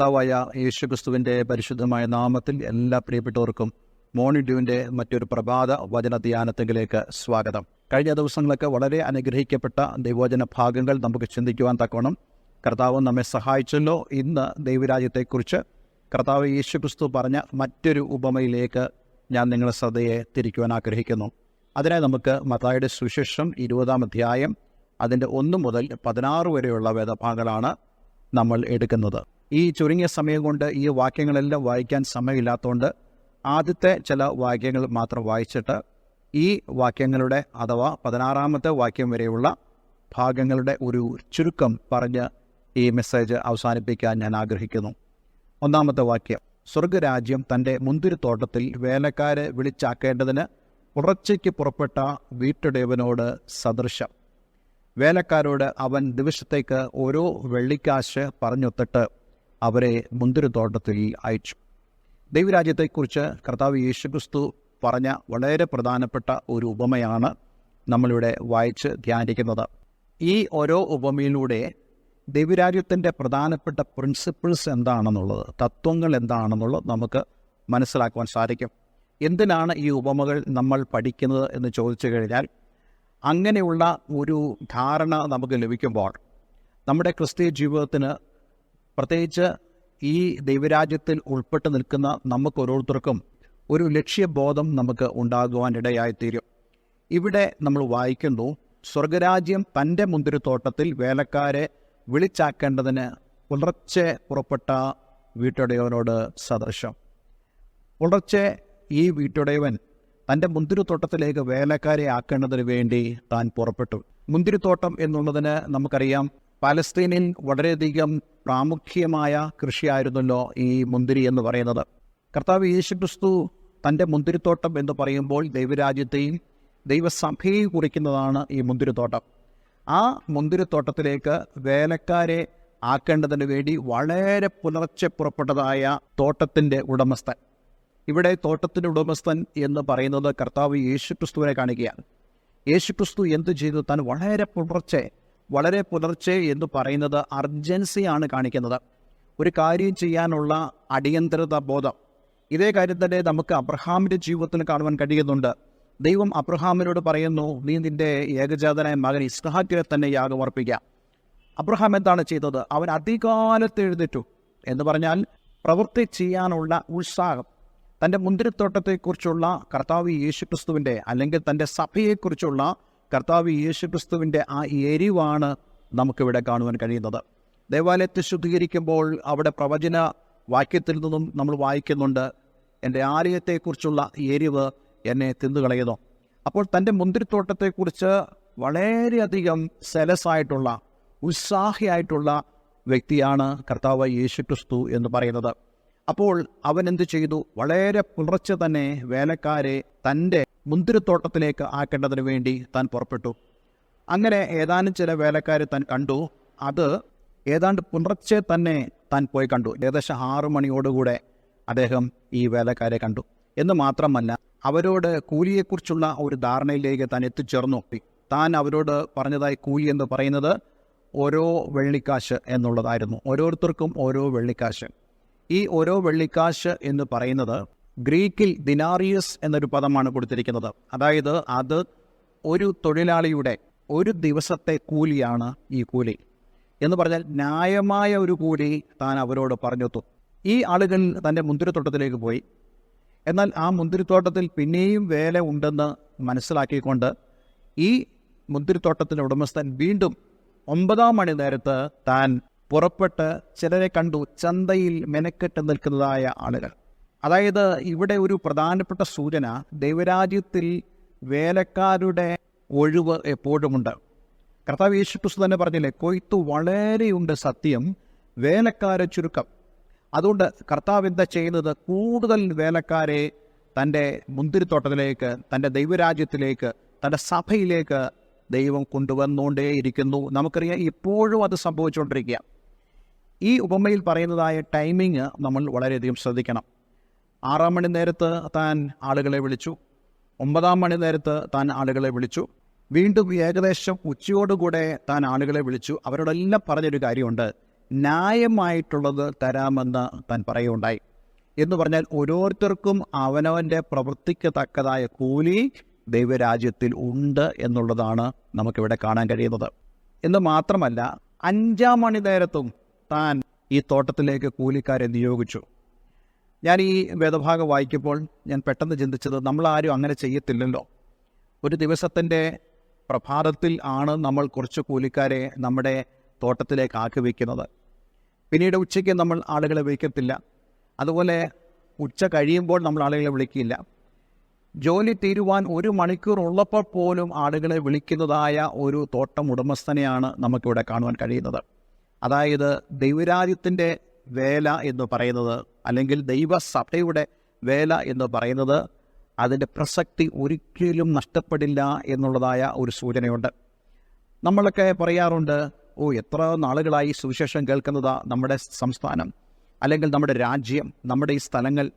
കർത്താവായ യേശുക്രിസ്തുവിന്റെ പരിശുദ്ധമായ നാമത്തിൽ എല്ലാ പ്രിയപ്പെട്ടവർക്കും മോർണിംഗ് ഡ്യൂവിന്റെ മറ്റൊരു പ്രഭാത വചന ധ്യാനത്തിലേക്ക് സ്വാഗതം. കഴിഞ്ഞ ദിവസങ്ങളൊക്കെ വളരെ അനുഗ്രഹിക്കപ്പെട്ട ദൈവവചന ഭാഗങ്ങൾ നമുക്ക് ചിന്തിക്കുവാൻ തക്കവണ്ണം കർത്താവ് നമ്മെ സഹായിച്ചല്ലോ ഇന്ന് ദൈവരാജ്യത്തെക്കുറിച്ച് കർത്താവ് യേശുക്രിസ്തു പറഞ്ഞ മറ്റൊരു ഉപമയിലേക്ക് ഞാൻ നിങ്ങളെ ശ്രദ്ധയെ തിരിക്കുവാൻ ആഗ്രഹിക്കുന്നു. അതിനായി നമുക്ക് മതായുടെ സുശേഷം ഇരുപതാം അധ്യായം അതിന്റെ ഒന്ന് മുതൽ പതിനാറ് വരെയുള്ള വേദഭാഗങ്ങളാണ് നമ്മൾ എടുക്കുന്നത്. ഈ ചുരുങ്ങിയ സമയം കൊണ്ട് ഈ വാക്യങ്ങളെല്ലാം വായിക്കാൻ സമയമില്ലാത്തതുകൊണ്ട് ആദ്യത്തെ ചില വാക്യങ്ങൾ മാത്രം വായിച്ചിട്ട് ഈ വാക്യങ്ങളുടെ അഥവാ പതിനാറാമത്തെ വാക്യം വരെയുള്ള ഭാഗങ്ങളുടെ ഒരു ചുരുക്കം പറഞ്ഞ് ഈ മെസ്സേജ് അവസാനിപ്പിക്കാൻ ഞാൻ ആഗ്രഹിക്കുന്നു. ഒന്നാമത്തെ വാക്യം സ്വർഗരാജ്യം തന്റെ മുന്തിരിത്തോട്ടത്തിൽ വേലക്കാരെ വിളിച്ചാക്കേണ്ടതിന് ഉറച്ചയ്ക്ക് പുറപ്പെട്ട വീട്ടുടേവനോട് സദൃശം. വേലക്കാരോട് അവൻ ദിവസത്തേക്ക് ഓരോ വെള്ളിക്കാശ് പറഞ്ഞൊത്തിട്ട് അവരെ മുന്തിരിത്തോട്ടത്തിൽ അയച്ചു. ദൈവരാജ്യത്തെക്കുറിച്ച് കർത്താവ് യേശുക്രിസ്തു പറഞ്ഞ വളരെ പ്രധാനപ്പെട്ട ഒരു ഉപമയാണ് നമ്മളിവിടെ വായിച്ച് ധ്യാനിക്കുന്നത്. ഈ ഓരോ ഉപമയിലൂടെ ദൈവരാജ്യത്തിന്റെ പ്രധാനപ്പെട്ട പ്രിൻസിപ്പിൾസ് എന്താണെന്നുള്ളത് തത്വങ്ങൾ എന്താണെന്നുള്ളത് നമുക്ക് മനസ്സിലാക്കുവാൻ സാധിക്കും. എന്തിനാണ് ഈ ഉപമകൾ നമ്മൾ പഠിക്കുന്നത് എന്ന് ചോദിച്ചു കഴിഞ്ഞാൽ അങ്ങനെയുള്ള ഒരു ധാരണ നമുക്ക് ലഭിക്കുമ്പോൾ നമ്മുടെ ക്രിസ്തീയ ജീവിതത്തിന് പ്രത്യേകിച്ച് ഈ ദൈവരാജ്യത്തിൽ ഉൾപ്പെട്ട് നിൽക്കുന്ന നമുക്ക് ഓരോരുത്തർക്കും ഒരു ലക്ഷ്യബോധം നമുക്ക് ഉണ്ടാകുവാനിടയായിത്തീരും. ഇവിടെ നമ്മൾ വായിക്കുന്നു സ്വർഗരാജ്യം തന്റെ മുന്തിരിത്തോട്ടത്തിൽ വേലക്കാരെ വിളിച്ചാക്കേണ്ടതിന് പുലർച്ചെ പുറപ്പെട്ട വീട്ടുടയവനോട് സദൃശം. പുലർച്ചെ ഈ വീട്ടുടയവൻ തന്റെ മുന്തിരിത്തോട്ടത്തിലേക്ക് വേലക്കാരെ ആക്കേണ്ടതിന് വേണ്ടി താൻ പുറപ്പെട്ടു. മുന്തിരിത്തോട്ടം എന്നുള്ളതിന് നമുക്കറിയാം പാലസ്തീനിൽ വളരെയധികം പ്രാമുഖ്യമായ കൃഷിയായിരുന്നല്ലോ ഈ മുന്തിരി എന്ന് പറയുന്നത്. കർത്താവ് യേശു ക്രിസ്തു തന്റെ മുന്തിരിത്തോട്ടം എന്ന് പറയുമ്പോൾ ദൈവരാജ്യത്തെയും ദൈവസഭയെയും കുറിക്കുന്നതാണ് ഈ മുന്തിരിത്തോട്ടം. ആ മുന്തിരിത്തോട്ടത്തിലേക്ക് വേലക്കാരെ ആക്കേണ്ടതിന് വേണ്ടി വളരെ പുലർച്ചെ പുറപ്പെട്ടതായ തോട്ടത്തിന്റെ ഉടമസ്ഥൻ. ഇവിടെ തോട്ടത്തിന്റെ ഉടമസ്ഥൻ എന്ന് പറയുന്നത് കർത്താവ് യേശുക്രിസ്തുവിനെ കാണിക്കുകയാണ്. യേശുക്രിസ്തു എന്ത് ചെയ്തു? താൻ വളരെ പുലർച്ചെ വളരെ പുലർച്ചെ എന്ന് പറയുന്നത് അർജൻസിയാണ് കാണിക്കുന്നത്. ഒരു കാര്യം ചെയ്യാനുള്ള അടിയന്തരത ബോധം. ഇതേ കാര്യം തന്നെ നമുക്ക് അബ്രഹാമിന്റെ ജീവിതത്തിൽ കാണുവാൻ കഴിയുന്നുണ്ട്. ദൈവം അബ്രഹാമിനോട് പറയുന്നു നീ നിന്റെ ഏകജാതനായ മകൻ ഇസ്ഹാക്കിനെ തന്നെ യാഗമർപ്പിക്കാം അബ്രഹാം എന്താണ് ചെയ്തത്? അവൻ അധികാലത്ത് എഴുന്നേറ്റു എന്ന് പറഞ്ഞാൽ പ്രവൃത്തി ചെയ്യാനുള്ള ഉത്സാഹം. തന്റെ മുന്തിരിത്തോട്ടത്തെക്കുറിച്ചുള്ള കർത്താവ് യേശുക്രിസ്തുവിന്റെ അല്ലെങ്കിൽ തന്റെ സഭയെക്കുറിച്ചുള്ള കർത്താവ് യേശുക്രിസ്തുവിന്റെ ആ എരിവാണ് നമുക്കിവിടെ കാണുവാൻ കഴിയുന്നത്. ദേവാലയത്തെ ശുദ്ധീകരിക്കുമ്പോൾ അവിടെ പ്രവചന വാക്യത്തിൽ നിന്നും നമ്മൾ വായിക്കുന്നുണ്ട് എന്റെ ആലയത്തെക്കുറിച്ചുള്ള എരിവ് എന്നെ തിന്നുകളയുന്നു. അപ്പോൾ തന്റെ മുന്തിരിത്തോട്ടത്തെക്കുറിച്ച് വളരെയധികം സെലസായിട്ടുള്ള ഉത്സാഹിയായിട്ടുള്ള വ്യക്തിയാണ് കർത്താവ് യേശു ക്രിസ്തു എന്ന് പറയുന്നത്. അപ്പോൾ അവൻ എന്ത് ചെയ്തു? വളരെ പുലർച്ചെ തന്നെ വേലക്കാരെ തന്റെ മുന്തിരിത്തോട്ടത്തിലേക്ക് ആക്കേണ്ടതിന് വേണ്ടി താൻ പുറപ്പെട്ടു. അങ്ങനെ ഏതാനും ചില വേലക്കാരെ താൻ കണ്ടു. അത് ഏതാണ്ട് പുലർച്ചെ തന്നെ താൻ പോയി കണ്ടു. ഏകദേശം ആറു മണിയോടുകൂടെ അദ്ദേഹം ഈ വേലക്കാരെ കണ്ടു. എന്ന് മാത്രമല്ല അവരോട് കൂലിയെക്കുറിച്ചുള്ള ഒരു ധാരണയിലേക്ക് താൻ എത്തിച്ചേർന്നു. താൻ അവരോട് പറഞ്ഞതായി കൂലി എന്ന് പറയുന്നത് ഓരോ വെള്ളിക്കാശ് എന്നുള്ളതായിരുന്നു. ഓരോരുത്തർക്കും ഓരോ വെള്ളിക്കാശ്. ഈ ഓരോ വെള്ളിക്കാശ് എന്ന് പറയുന്നത് ഗ്രീക്കിൽ ദിനാറിയസ് എന്നൊരു പദമാണ് കൊടുത്തിരിക്കുന്നത്. അതായത് അത് ഒരു തൊഴിലാളിയുടെ ഒരു ദിവസത്തെ കൂലിയാണ് ഈ കൂലി. എന്ന് പറഞ്ഞാൽ ന്യായമായ ഒരു കൂലി താൻ അവരോട് പറഞ്ഞെത്തു. ഈ ആളുകൾ തന്റെ മുന്തിരിത്തോട്ടത്തിലേക്ക് പോയി. എന്നാൽ ആ മുന്തിരിത്തോട്ടത്തിൽ പിന്നെയും വേല ഉണ്ടെന്ന് മനസ്സിലാക്കിക്കൊണ്ട് ഈ മുന്തിരിത്തോട്ടത്തിന്റെ ഉടമസ്ഥൻ വീണ്ടും ഒമ്പതാം മണി നേരത്ത് താൻ പുറപ്പെട്ട് ചിലരെ കണ്ടു ചന്തയിൽ മെനക്കെട്ട് നിൽക്കുന്നതായ ആളുകൾ. അതായത് ഇവിടെ ഒരു പ്രധാനപ്പെട്ട സൂചന ദൈവരാജ്യത്തിൽ വേലക്കാരുടെ ഒഴിവ് എപ്പോഴുമുണ്ട്. കർത്താവ് യേശുക്രിസ്തു തന്നെ പറഞ്ഞില്ലേ കൊയ്ത്തു വളരെയുണ്ട് സത്യം വേലക്കാരെ ചുരുക്കം. അതുകൊണ്ട് കർത്താവ് എന്താ ചെയ്യുന്നത്? കൂടുതൽ വേലക്കാരെ തന്റെ മുന്തിരിത്തോട്ടത്തിലേക്ക് തന്റെ ദൈവരാജ്യത്തിലേക്ക് തന്റെ സഭയിലേക്ക് ദൈവം കൊണ്ടുവന്നുകൊണ്ടേയിരിക്കുന്നു. നമുക്കറിയാം ഇപ്പോഴും അത് സംഭവിച്ചുകൊണ്ടിരിക്കുക ഈ ഉപമയിൽ പറയുന്നതായ ടൈമിങ് നമ്മൾ വളരെയധികം ശ്രദ്ധിക്കണം. ആറാം മണി നേരത്ത് താൻ ആളുകളെ വിളിച്ചു. ഒമ്പതാം മണി നേരത്ത് താൻ ആളുകളെ വിളിച്ചു. വീണ്ടും ഏകദേശം ഉച്ചയോടുകൂടെ താൻ ആളുകളെ വിളിച്ചു. അവരോടെല്ലാം പറഞ്ഞൊരു കാര്യമുണ്ട്. ന്യായമായിട്ടുള്ളത് തരാമെന്ന് താൻ പറയുകയുണ്ടായി. എന്ന് പറഞ്ഞാൽ ഓരോരുത്തർക്കും അവനവന്റെ പ്രവൃത്തിക്ക് തക്കതായ കൂലി ദൈവരാജ്യത്തിൽ ഉണ്ട് എന്നുള്ളതാണ് നമുക്കിവിടെ കാണാൻ കഴിയുന്നത്. എന്ന് മാത്രമല്ല അഞ്ചാം മണി നേരത്തും താൻ ഈ തോട്ടത്തിലേക്ക് കൂലിക്കാരെ നിയോഗിച്ചു. ഞാൻ ഈ വേദഭാഗം വായിക്കുമ്പോൾ ഞാൻ പെട്ടെന്ന് ചിന്തിച്ചത് നമ്മളാരും അങ്ങനെ ചെയ്യത്തില്ലല്ലോ. ഒരു ദിവസത്തിന്റെ പ്രഭാതത്തിൽ ആണ് നമ്മൾ കുറച്ച് കൂലിക്കാരെ നമ്മുടെ തോട്ടത്തിലേക്ക് ആക്കി വയ്ക്കുന്നത്. പിന്നീട് ഉച്ചയ്ക്ക് നമ്മൾ ആളുകളെ വിളിക്കത്തില്ല. അതുപോലെ ഉച്ച കഴിയുമ്പോൾ നമ്മൾ ആളുകളെ വിളിക്കില്ല. ജോലി തീരുവാൻ ഒരു മണിക്കൂർ ഉള്ളപ്പോൾ പോലും ആളുകളെ വിളിക്കുന്നതായ ഒരു തോട്ടം ഉടമസ്ഥനെയാണ് നമുക്കിവിടെ കാണുവാൻ കഴിയുന്നത്. അതായത് ദൈവരാജ്യത്തിന്റെ വേല എന്ന് പറയുന്നത് അല്ലെങ്കിൽ ദൈവസഭയുടെ വേല എന്ന് പറയുന്നത് അതിന്റെ പ്രസക്തി ഒരിക്കലും നഷ്ടപ്പെടില്ല എന്നുള്ളതായ ഒരു സൂചനയുണ്ട്. നമ്മളൊക്കെ പറയാറുണ്ട് ഓ എത്ര നാളുകളായി സുവിശേഷം കേൾക്കുന്നതാ നമ്മുടെ സംസ്ഥാനം അല്ലെങ്കിൽ നമ്മുടെ രാജ്യം നമ്മുടെ ഈ സ്ഥലങ്ങൾ.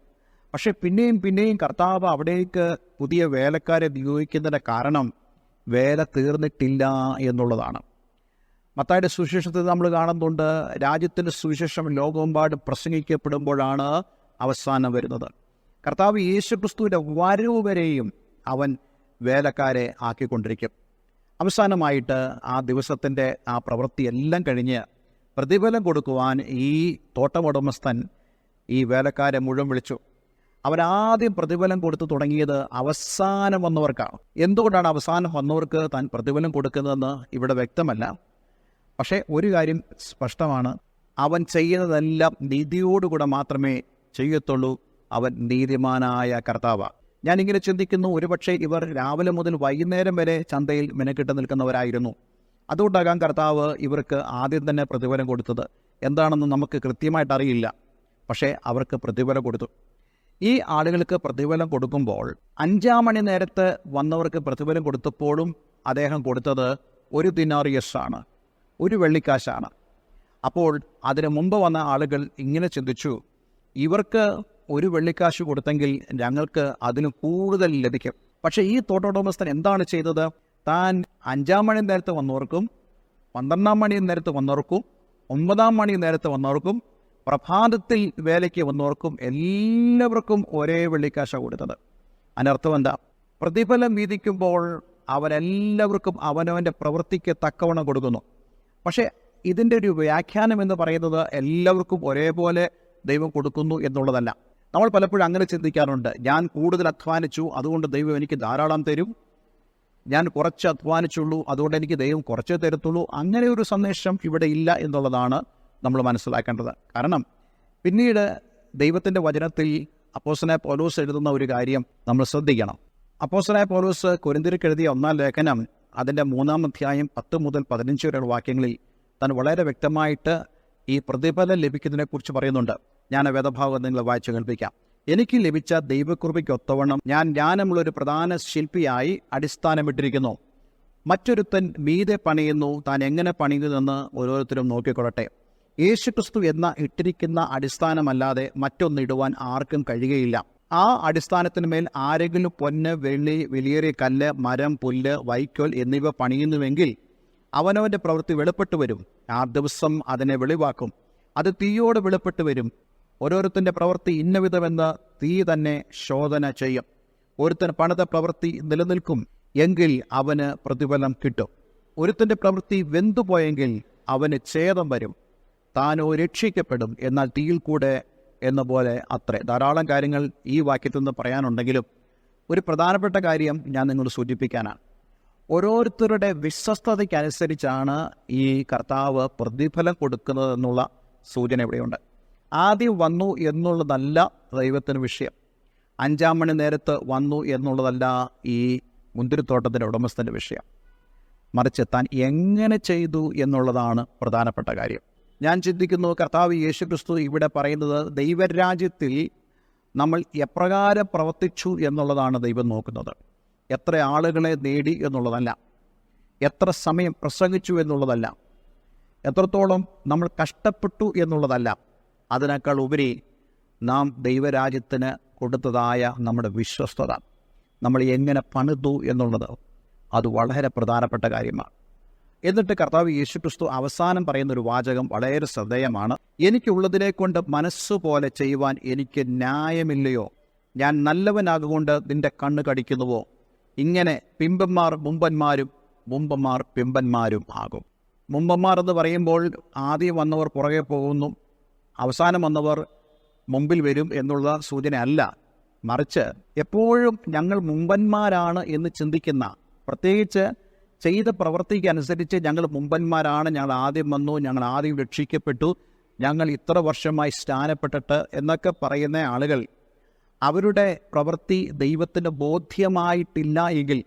പക്ഷേ പിന്നെയും പിന്നെയും കർത്താവ് അവിടേക്ക് പുതിയ വേലക്കാരെ നിയോഗിക്കുന്നതിന്റെ കാരണം വേല തീർന്നിട്ടില്ല എന്നുള്ളതാണ്. മത്തായുടെ സുവിശേഷത്തിൽ നമ്മൾ കാണുന്നുണ്ട് രാജ്യത്തിന്റെ സുവിശേഷം ലോകമെമ്പാടും പ്രസംഗിക്കപ്പെടുമ്പോഴാണ് അവസാനം വരുന്നത്. കർത്താവ് യേശുക്രിസ്തുവിന്റെ വരവ് വരെയും അവൻ വേലക്കാരെ ആക്കിക്കൊണ്ടിരിക്കും. അവസാനമായിട്ട് ആ ദിവസത്തിന്റെ ആ പ്രവൃത്തി എല്ലാം കഴിഞ്ഞ് പ്രതിഫലം കൊടുക്കുവാൻ ഈ തോട്ടമുടമസ്ഥൻ ഈ വേലക്കാരെ മുഴുവൻ വിളിച്ചു. അവരാദ്യം പ്രതിഫലം കൊടുത്തു തുടങ്ങിയത് അവസാനം വന്നവർക്കാണ്. എന്തുകൊണ്ടാണ് അവസാനം വന്നവർക്ക് താൻ പ്രതിഫലം കൊടുക്കുന്നതെന്ന് ഇവിടെ വ്യക്തമല്ല. പക്ഷേ ഒരു കാര്യം സ്പഷ്ടമാണ്. അവൻ ചെയ്യുന്നതെല്ലാം നീതിയോടുകൂടെ മാത്രമേ ചെയ്യത്തുള്ളൂ. അവൻ നീതിമാനായ കർത്താവ. ഞാനിങ്ങനെ ചിന്തിക്കുന്നു ഒരുപക്ഷെ ഇവർ രാവിലെ മുതൽ വൈകുന്നേരം വരെ ചന്തയിൽ മെനക്കെട്ട് നിൽക്കുന്നവരായിരുന്നു. അതുകൊണ്ടാകാം കർത്താവ് ഇവർക്ക് ആദ്യം തന്നെ പ്രതിഫലം കൊടുത്തത്. എന്താണെന്ന് നമുക്ക് കൃത്യമായിട്ട് അറിയില്ല. പക്ഷേ അവർക്ക് പ്രതിഫലം കൊടുത്തു. ഈ ആളുകൾക്ക് പ്രതിഫലം കൊടുക്കുമ്പോൾ അഞ്ചാം മണി നേരത്ത് വന്നവർക്ക് പ്രതിഫലം കൊടുത്തപ്പോഴും അദ്ദേഹം കൊടുത്തത് ഒരു ദിനാറിയസ് ആണ് ഒരു വെള്ളിക്കാശാണ്. അപ്പോൾ അതിനു മുമ്പ് വന്ന ആളുകൾ ഇങ്ങനെ ചിന്തിച്ചു ഇവർക്ക് ഒരു വെള്ളിക്കാശ് കൊടുത്തെങ്കിൽ ഞങ്ങൾക്ക് അതിന് കൂടുതൽ ലഭിക്കും. പക്ഷേ ഈ തോട്ടോടമസ്ഥൻ എന്താണ് ചെയ്തത്? താൻ അഞ്ചാം മണി നേരത്ത് വന്നവർക്കും പന്ത്രണ്ടാം മണി നേരത്ത് വന്നവർക്കും ഒമ്പതാം മണി നേരത്ത് വന്നവർക്കും പ്രഭാതത്തിൽ വേലയ്ക്ക് വന്നവർക്കും എല്ലാവർക്കും ഒരേ വെള്ളിക്കാശ കൊടുത്തത്. അതിനർത്ഥം എന്താ? പ്രതിഫലം വീതിക്കുമ്പോൾ അവരെല്ലാവർക്കും അവനവന്റെ പ്രവൃത്തിക്ക് തക്കവണ്ണം കൊടുക്കുന്നു. പക്ഷേ ഇതിന്റെ ഒരു വ്യാഖ്യാനം എന്ന് പറയുന്നത് എല്ലാവർക്കും ഒരേപോലെ ദൈവം കൊടുക്കുന്നു എന്നുള്ളതല്ല. നമ്മൾ പലപ്പോഴും അങ്ങനെ ചിന്തിക്കാറുണ്ട്. ഞാൻ കൂടുതൽ അധ്വാനിച്ചു അതുകൊണ്ട് ദൈവം എനിക്ക് ധാരാളം തരും. ഞാൻ കുറച്ച് അധ്വാനിച്ചുള്ളൂ അതുകൊണ്ട് എനിക്ക് ദൈവം കുറച്ചേ തരത്തുള്ളൂ. അങ്ങനെ ഒരു സന്ദേശം ഇവിടെ ഇല്ല എന്നുള്ളതാണ് നമ്മൾ മനസ്സിലാക്കേണ്ടത്. കാരണം പിന്നീട് ദൈവത്തിന്റെ വചനത്തിൽ അപ്പോസനായ പോലൂസ് എഴുതുന്ന ഒരു കാര്യം നമ്മൾ ശ്രദ്ധിക്കണം. അപ്പോസനായ പോലൂസ് കുരുന്തിരിക്കെഴുതിയ ഒന്നാം ലേഖനം അതിന്റെ മൂന്നാം അധ്യായം പത്ത് മുതൽ പതിനഞ്ച് വരെയുള്ള വാക്യങ്ങളിൽ താൻ വളരെ വ്യക്തമായിട്ട് ഈ പ്രതിഫലം ലഭിക്കുന്നതിനെക്കുറിച്ച് പറയുന്നുണ്ട്. ഞാൻ വേദഭാഗം നിങ്ങൾ വായിച്ചു കേൾപ്പിക്കാം. എനിക്ക് ലഭിച്ച ദൈവകൃപയ്ക്കൊത്തവണ്ണം ഞാൻ ജ്ഞാനമുള്ളൊരു പ്രധാന ശില്പിയായി അടിസ്ഥാനമിട്ടിരിക്കുന്നു. മറ്റൊരുത്തൻ മീതെ പണിയുന്നു താൻ എങ്ങനെ പണിയുന്നതെന്ന് ഓരോരുത്തരും നോക്കിക്കൊള്ളട്ടെ. യേശുക്രിസ്തു എന്ന ഇട്ടിരിക്കുന്ന അടിസ്ഥാനമല്ലാതെ മറ്റൊന്നിടുവാൻ ആർക്കും കഴിയുകയില്ല. ആ അടിസ്ഥാനത്തിന് അടിസ്ഥാനത്തിന്മേൽ ആരെങ്കിലും പൊന്ന് വെള്ളി വിലയേറിയ കല്ല് മരം പുല്ല് വൈക്കോൽ എന്നിവ പണിയുന്നുവെങ്കിൽ അവനവന്റെ പ്രവൃത്തി വെളിപ്പെട്ടു വരും. ആ ദിവസം അതിനെ വെളിവാക്കും. അത് തീയോട് വെളിപ്പെട്ടു വരും. ഓരോരുത്തന്റെ പ്രവൃത്തി ഇന്നവിധമെന്ന് തീ തന്നെ ശോധന ചെയ്യും. ഒരുത്തൻ പണിത പ്രവൃത്തി നിലനിൽക്കും എങ്കിൽ അവന് പ്രതിഫലം കിട്ടും. ഒരുത്തന്റെ പ്രവൃത്തി വെന്തുപോയെങ്കിൽ അവന് ഛേദം വരും. താനോ രക്ഷിക്കപ്പെടും. എന്നാൽ തീയിൽ കൂടെ എന്ന പോലെ അത്രേ. ധാരാളം കാര്യങ്ങൾ ഈ വാക്യത്തിൽ നിന്ന് പറയാനുണ്ടെങ്കിലും ഒരു പ്രധാനപ്പെട്ട കാര്യം ഞാൻ നിങ്ങളോട് സൂചിപ്പിക്കാനാണ്. ഓരോരുത്തരുടെ വിശ്വസ്തതയ്ക്കനുസരിച്ചാണ് ഈ കർത്താവ് പ്രതിഫലം കൊടുക്കുന്നതെന്നുള്ള സൂചന ഇവിടെയുണ്ട്. ആദ്യം വന്നു എന്നുള്ളതല്ല ദൈവത്തിന് വിഷയം. അഞ്ചാം മണി നേരത്ത് വന്നു എന്നുള്ളതല്ല ഈ മുന്തിരിത്തോട്ടത്തിന്റെ ഉടമസ്ഥന്റെ വിഷയം. മറിച്ച് താൻ എങ്ങനെ ചെയ്തു എന്നുള്ളതാണ് പ്രധാനപ്പെട്ട കാര്യം. ഞാൻ ചിന്തിക്കുന്നു കർത്താവ് യേശുക്രിസ്തു ഇവിടെ പറയുന്നത് ദൈവരാജ്യത്തിൽ നമ്മൾ എപ്രകാരം പ്രവർത്തിച്ചു എന്നുള്ളതാണ് ദൈവം നോക്കുന്നത്. എത്ര ആളുകളെ നേടി എന്നുള്ളതല്ല. എത്ര സമയം പ്രസംഗിച്ചു എന്നുള്ളതല്ല. എത്രത്തോളം നമ്മൾ കഷ്ടപ്പെട്ടു എന്നുള്ളതല്ല. അതിനേക്കാൾ ഉപരി നാം ദൈവരാജ്യത്തിന് കൊടുത്തതായ നമ്മുടെ വിശ്വസ്തത. നമ്മൾ എങ്ങനെ പണിതു എന്നുള്ളത് അത് വളരെ പ്രധാനപ്പെട്ട കാര്യമാണ്. എന്നിട്ട് കർത്താവ് യേശുക്രിസ്തു അവസാനം പറയുന്ന ഒരു വാചകം വളരെ ശ്രദ്ധേയമാണ്. എനിക്കുള്ളതിനെ കൊണ്ട് മനസ്സുപോലെ ചെയ്യുവാൻ എനിക്ക് ന്യായമില്ലയോ? ഞാൻ നല്ലവനാകൊണ്ട് നിന്റെ കണ്ണ് കടിക്കുന്നുവോ? ഇങ്ങനെ പിമ്പന്മാർ മുമ്പന്മാരും മുമ്പന്മാർ പിമ്പന്മാരും ആകും. മുമ്പന്മാർ എന്ന് പറയുമ്പോൾ ആദ്യം വന്നവർ പുറകെ പോകുന്നു അവസാനം വന്നവർ മുമ്പിൽ വരും എന്നുള്ള സൂചന അല്ല മറിച്ച് എപ്പോഴും ഞങ്ങൾ മുമ്പന്മാരാണ് എന്ന് ചിന്തിക്കുന്ന പ്രത്യേകിച്ച് ചെയ്ത പ്രവൃത്തിക്ക് അനുസരിച്ച് ഞങ്ങൾ മുമ്പന്മാരാണ്. ഞങ്ങൾ ആദ്യം വന്നു. ഞങ്ങൾ ആദ്യം രക്ഷിക്കപ്പെട്ടു. ഞങ്ങൾ ഇത്ര വർഷമായി സ്നാനപ്പെട്ടിട്ട് എന്നൊക്കെ പറയുന്ന ആളുകൾ അവരുടെ പ്രവൃത്തി ദൈവത്തിന് ബോധ്യമായിട്ടില്ല എങ്കിൽ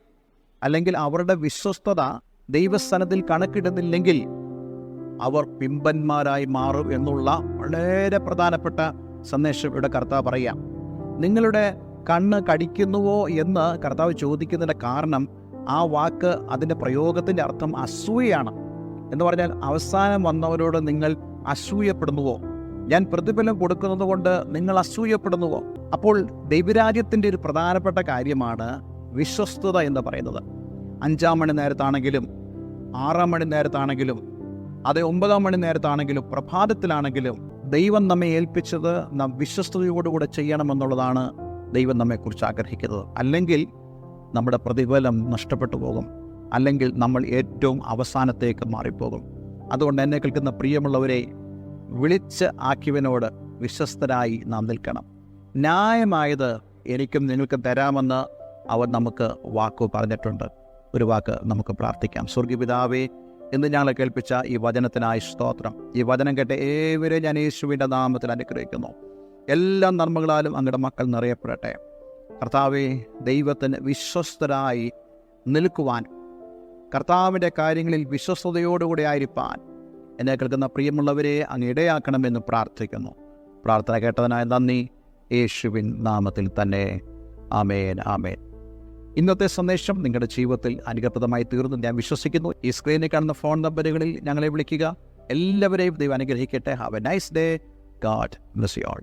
അല്ലെങ്കിൽ അവരുടെ വിശ്വസ്തത ദൈവസ്ഥാനത്തിൽ കണക്കിടുന്നില്ലെങ്കിൽ അവർ പിമ്പന്മാരായി മാറും എന്നുള്ള വളരെ പ്രധാനപ്പെട്ട സന്ദേശം ഇവിടെ കർത്താവ് പറയാം നിങ്ങളുടെ കണ്ണ് കടിക്കുന്നുവോ എന്ന് കർത്താവ് ചോദിക്കുന്നതിന്റെ കാരണം ആ വാക്ക് അതിന്റെ പ്രയോഗത്തിന്റെ അർത്ഥം അസൂയയാണ്. എന്ന് പറഞ്ഞാൽ അവസാനം വന്നവരോട് നിങ്ങൾ അസൂയപ്പെടുന്നുവോ? ഞാൻ പ്രതിഫലം കൊടുക്കുന്നത് കൊണ്ട് നിങ്ങൾ അസൂയപ്പെടുന്നുവോ? അപ്പോൾ ദൈവരാജ്യത്തിന്റെ ഒരു പ്രധാനപ്പെട്ട കാര്യമാണ് വിശ്വസ്തത എന്ന് പറയുന്നത്. അഞ്ചാം മണി നേരത്താണെങ്കിലും ആറാം മണി നേരത്താണെങ്കിലും അതേ ഒമ്പതാം മണി നേരത്താണെങ്കിലും പ്രഭാതത്തിലാണെങ്കിലും ദൈവം നമ്മെ ഏൽപ്പിച്ചത് നാം വിശ്വസ്തയോടുകൂടെ ചെയ്യണമെന്നുള്ളതാണ് ദൈവം നമ്മെക്കുറിച്ച് ആഗ്രഹിക്കുന്നത്. അല്ലെങ്കിൽ നമ്മുടെ പ്രതിഫലം നഷ്ടപ്പെട്ടു പോകും. അല്ലെങ്കിൽ നമ്മൾ ഏറ്റവും അവസാനത്തേക്ക് മാറിപ്പോകും. അതുകൊണ്ട് എന്നെ കേൾക്കുന്ന പ്രിയമുള്ളവരെ വിളിച്ച് ആക്കിയവനോട് വിശ്വസ്തരായി നാം നിൽക്കണം. ന്യായമായത് എനിക്കും നിങ്ങൾക്കും തരാമെന്ന് അവൻ നമുക്ക് വാക്ക് പറഞ്ഞിട്ടുണ്ട്. ഒരു വാക്ക് നമുക്ക് പ്രാർത്ഥിക്കാം. സ്വർഗീപിതാവേ എന്ന് ഞങ്ങളെ കേൾപ്പിച്ച ഈ വചനത്തിനായി സ്തോത്രം. ഈ വചനം കേട്ട ഏവരെ ഞാൻ യേശുവിന്റെ നാമത്തിൽ അനുഗ്രഹിക്കുന്നു. എല്ലാ നന്മകളാലും അങ്ങയുടെ മക്കൾ നിറയപ്പെടട്ടെ. കർത്താവെ ദൈവത്തിന് വിശ്വസ്തരായി നിൽക്കുവാൻ കർത്താവിന്റെ കാര്യങ്ങളിൽ വിശ്വസ്തയോടുകൂടി ആയിരിക്കാൻ എന്നെ കേൾക്കുന്ന പ്രിയമുള്ളവരെ അങ്ങ് ഇടയാക്കണമെന്ന് പ്രാർത്ഥിക്കുന്നു. പ്രാർത്ഥന കേട്ടതിനായ നന്ദി. യേശുവിൻ നാമത്തിൽ തന്നെ. ആമേൻ ആമേൻ. ഇന്നത്തെ സന്ദേശം നിങ്ങളുടെ ജീവിതത്തിൽ അനുഗ്രഹപ്രദമായി തീർന്നു. ഞാൻ വിശ്വസിക്കുന്നു. ഈ സ്ക്രീനിൽ കാണുന്ന ഫോൺ നമ്പറുകളിൽ ഞങ്ങളെ വിളിക്കുക. എല്ലാവരെയും ദൈവം അനുഗ്രഹിക്കട്ടെ. Have a nice day god bless you all